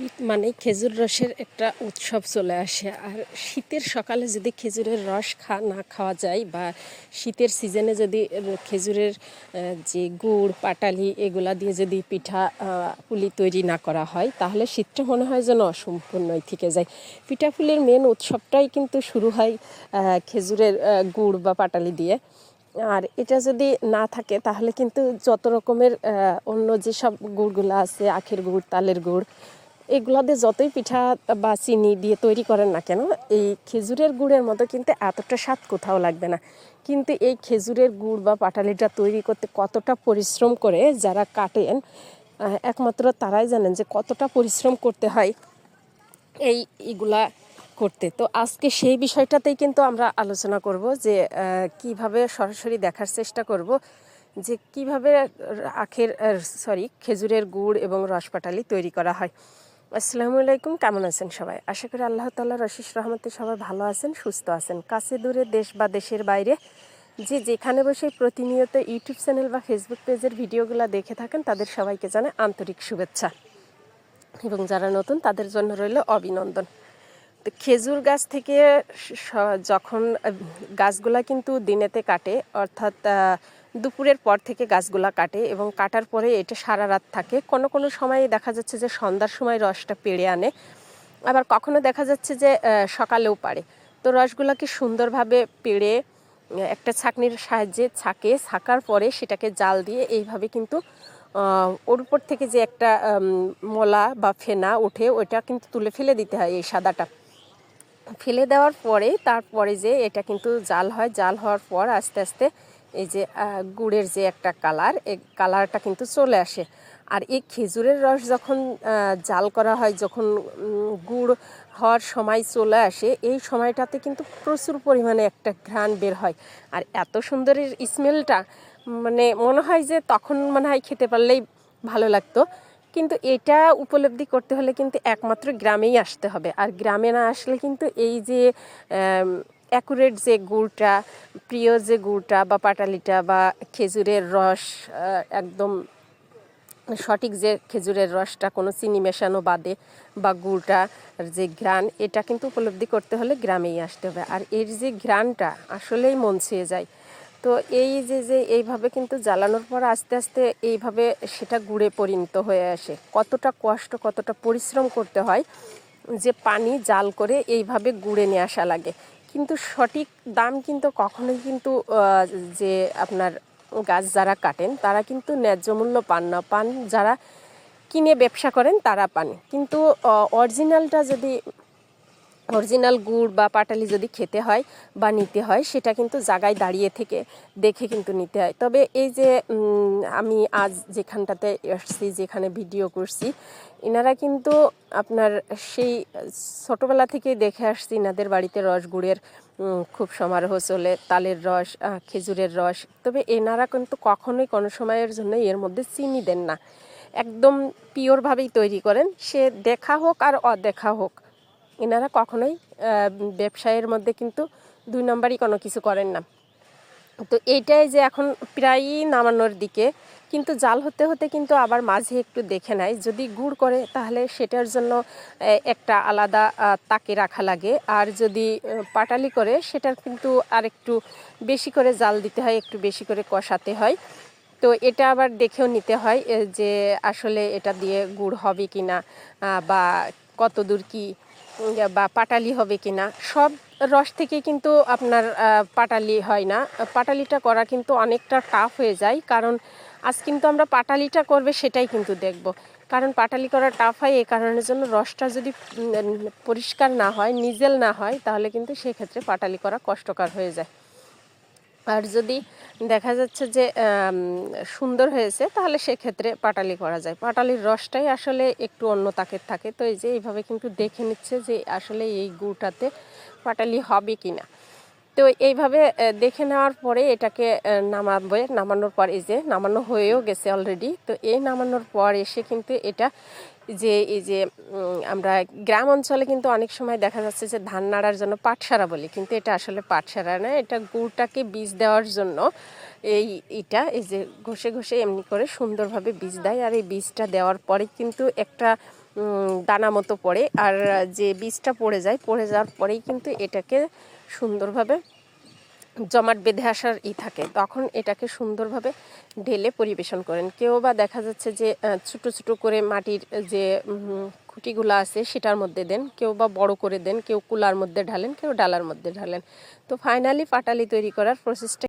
শীত মানে খেজুর রসের একটা উৎসব চলে আসে। আর শীতের সকালে যদি খেজুরের রস খা, না খাওয়া যায় বা শীতের সিজনে যদি খেজুরের যে গুড়, পাটালি এগুলা দিয়ে যদি পিঠা পুলি তৈরি না করা হয়, তাহলে শীতটা মনে হয় যেন অসম্পূর্ণই থেকে যায়। পিঠাপুলির মেন উৎসবটাই কিন্তু শুরু হয় খেজুরের গুড় বা পাটালি দিয়ে। আর এটা যদি না থাকে, তাহলে কিন্তু যত রকমের অন্য যেসব গুড়গুলো আছে, আখের গুড়, তালের গুড় এগুলো দিয়ে যতই পিঠা বা চিনি দিয়ে তৈরি করেন না কেন, এই খেজুরের গুড়ের মতো কিন্তু এতটা স্বাদ কোথাও লাগবে না। কিন্তু এই খেজুরের গুড় বা পাটালিটা তৈরি করতে কতটা পরিশ্রম করে যারা কাটেন একমাত্র তারাই জানেন যে কতটা পরিশ্রম করতে হয় এই এগুলা করতে। তো আজকে সেই বিষয়টাতেই কিন্তু আমরা আলোচনা করব যে কীভাবে সরাসরি দেখার চেষ্টা করব যে কীভাবে আখের সরি, খেজুরের গুড় এবং রসপাটালি তৈরি করা হয়। আসসালামু আলাইকুম, কেমন আছেন সবাই? আশা করি আল্লাহ তাল্লাহ রশিস রহমতে সবাই ভালো আছেন, সুস্থ আছেন। কাছে দূরে দেশ বা দেশের বাইরে যে যেখানে বসে প্রতিনিয়ত ইউটিউব চ্যানেল বা ফেসবুক পেজের ভিডিওগুলো দেখে থাকেন, তাদের সবাইকে জানাই আন্তরিক শুভেচ্ছা। এবং যারা নতুন, তাদের জন্য রইল অভিনন্দন। তো খেজুর গাছ থেকে যখন গাছগুলা কিন্তু দিনেতে কাটে, অর্থাৎ দুপুরের পর থেকে গাছগুলা কাটে এবং কাটার পরে এটা সারা রাত থাকে। কোনো কোনো সময় দেখা যাচ্ছে যে সন্ধ্যার সময় রসটা পেড়ে আনে। আবার কখনো দেখা যাচ্ছে যে সকালেও পারে তো রসগুলাকে সুন্দরভাবে পেড়ে একটা ছাঁকনির সাহায্যে ছাকে, ছাকার পরে সেটাকে জাল দিয়ে এইভাবে কিন্তু ওর উপর থেকে যে একটা মলা বা ফেনা ওঠে, ওইটা কিন্তু তুলে ফেলে দিতে হয় এই সাদাটা। ফেলে দেওয়ার পরে, তারপরে যে এটা কিন্তু জাল হয়। জাল হওয়ার পর আস্তে আস্তে এই যে গুড়ের যে একটা কালার, এই কালারটা কিন্তু চলে আসে। আর এই খেজুরের রস যখন জাল করা হয়, যখন গুড় হওয়ার সময় চলে আসে, এই সময়টাতে কিন্তু প্রচুর পরিমাণে একটা ঘ্রাণ বের হয়। আর এত সুন্দরের স্মেলটা মানে মনে হয় যে তখন মনে হয় খেতে পারলেই ভালো লাগতো। কিন্তু এটা উপলব্ধি করতে হলে কিন্তু একমাত্র গ্রামেই আসতে হবে। আর গ্রামে না আসলে কিন্তু এই যে অ্যাকুরেট যে গুড়টা, প্রিয় যে গুড়টা বা পাটালিটা বা খেজুরের রস একদম সঠিক যে খেজুরের রসটা, কোনো চিনি মেশানো বাদে বা গুড়টা যে ঘ্রাণ, এটা কিন্তু উপলব্ধি করতে হলে গ্রামেই আসতে হবে। আর এর যে ঘ্রাণটা আসলেই মন ছুঁয়ে যায়। তো এই যে যে এইভাবে কিন্তু জ্বালানোর পর আস্তে আস্তে এইভাবে সেটা গুড়ে পরিণত হয়ে আসে। কতটা কষ্ট, কতটা পরিশ্রম করতে হয় যে পানি জাল করে এইভাবে গুড়ে নিয়ে আসা লাগে। কিন্তু সঠিক দাম কিন্তু কখনোই কিন্তু যে আপনার গাছ যারা কাটেন, তারা কিন্তু ন্যায্য মূল্য পান না। পান যারা কিনে ব্যবসা করেন, তারা পান। কিন্তু অরিজিনালটা যদি অরিজিনাল গুড় বা পাটালি যদি খেতে হয় বা নিতে হয়, সেটা কিন্তু জায়গায় দাঁড়িয়ে থেকে দেখে কিন্তু নিতে হয়। তবে এই যে আমি আজ যেখানটাতে এসছি যেখানে ভিডিও করছি এনারা কিন্তু আপনার সেই ছোটোবেলা থেকেই দেখে আসছি এনাদের বাড়িতে রস গুড়ের খুব সমারোহ চলে, তালের রস খেজুরের রস। তবে এনারা কিন্তু কখনোই কোনো সময়ের জন্য এর মধ্যে চিনি দেন না। একদম পিওরভাবেই তৈরি করেন। সে দেখা হোক আর অদেখা হোক। এনারা কখনোই ব্যবসায়ের মধ্যে কিন্তু দুই নম্বরই কোনো কিছু করেন না। তো এইটাই যে এখন প্রায়ই নামানোর দিকে, কিন্তু জাল হতে হতে কিন্তু আবার মাঝে একটু দেখে নেয়। যদি গুড় করে, তাহলে সেটার জন্য একটা আলাদা তাকে রাখা লাগে। আর যদি পাটালি করে, সেটার কিন্তু আর একটু বেশি করে জাল দিতে হয়, একটু বেশি করে কষাতে হয়। তো এটা আবার দেখেও নিতে হয় যে আসলে এটা দিয়ে গুড় হবে কি না বা কত দূর কি বা পাটালি হবে কি না সব রস থেকে কিন্তু আপনার পাটালি হয় না। পাটালিটা করা কিন্তু অনেকটা টাফ হয়ে যায়, কারণ আজ কিন্তু আমরা পাটালিটা করবে সেটাই কিন্তু দেখব। কারণ পাটালি করা টাফ হয়, এ কারণের জন্য রসটা যদি পরিষ্কার না হয়, নিজেল না হয়, তাহলে কিন্তু সেক্ষেত্রে পাটালি করা কষ্টকর হয়ে যায়। আর যদি দেখা যাচ্ছে যে সুন্দর হয়েছে, তাহলে সেক্ষেত্রে পাটালি করা যায়। পাটালির রসটাই আসলে একটু অন্য তাকের থাকে। তো এই যে এইভাবে কিন্তু দেখে নিচ্ছে যে আসলে এই গুড়টাতে পাটালি হবে কি না তো এইভাবে দেখে নেওয়ার পরে এটাকে নামাবে, নামানোর পর এই যে নামানো হয়েও গেছে অলরেডি তো এই নামানোর পর এসে কিন্তু এটা যে, এই যে আমরা গ্রাম অঞ্চলে কিন্তু অনেক সময় দেখা যাচ্ছে যে ধান নাড়ার জন্য পাটসারা বলি, কিন্তু এটা আসলে পাটসারা না, এটা গুড়টাকে বীজ দেওয়ার জন্য এই, এটা, এই যে ঘষে ঘষে এমনি করে সুন্দরভাবে বীজ দেয়। আর এই বীজটা দেওয়ার পরে কিন্তু একটা দানা মতো পড়ে। আর যে বীজটা পড়ে যায়, পড়ে যাওয়ার পরেই কিন্তু এটাকে সুন্দরভাবে জমাট বেঁধে আসার ই থাকে। তখন এটাকে সুন্দরভাবে ঢেলে পরিবেশন করেন। কেউ বা দেখা যাচ্ছে যে ছোট ছোট করে মাটির যে খুঁটিগুলো আছে, সেটার মধ্যে দেন। কেউ বা বড় করে দেন, কেউ কুলার মধ্যে ঢালেন, কেউ ডালার মধ্যে ঢালেন। তো ফাইনালি পাটালি তৈরি করার প্রসেসটা